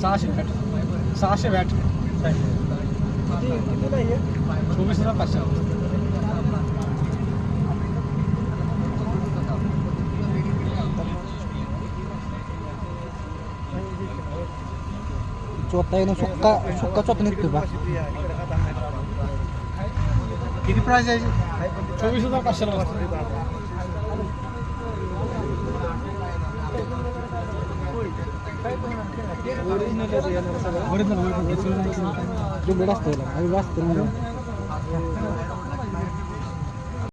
सहाशे वॅट सहाशे वॅट चोवीस हजार पाचशे. चोथा आहे ना सुक्का सुक्का चोथा निघतो बा. किती प्राइस आहे? चोवीस हजार बसतो ओरिजिनल डुबलेट असतं याला आम्ही वाचतो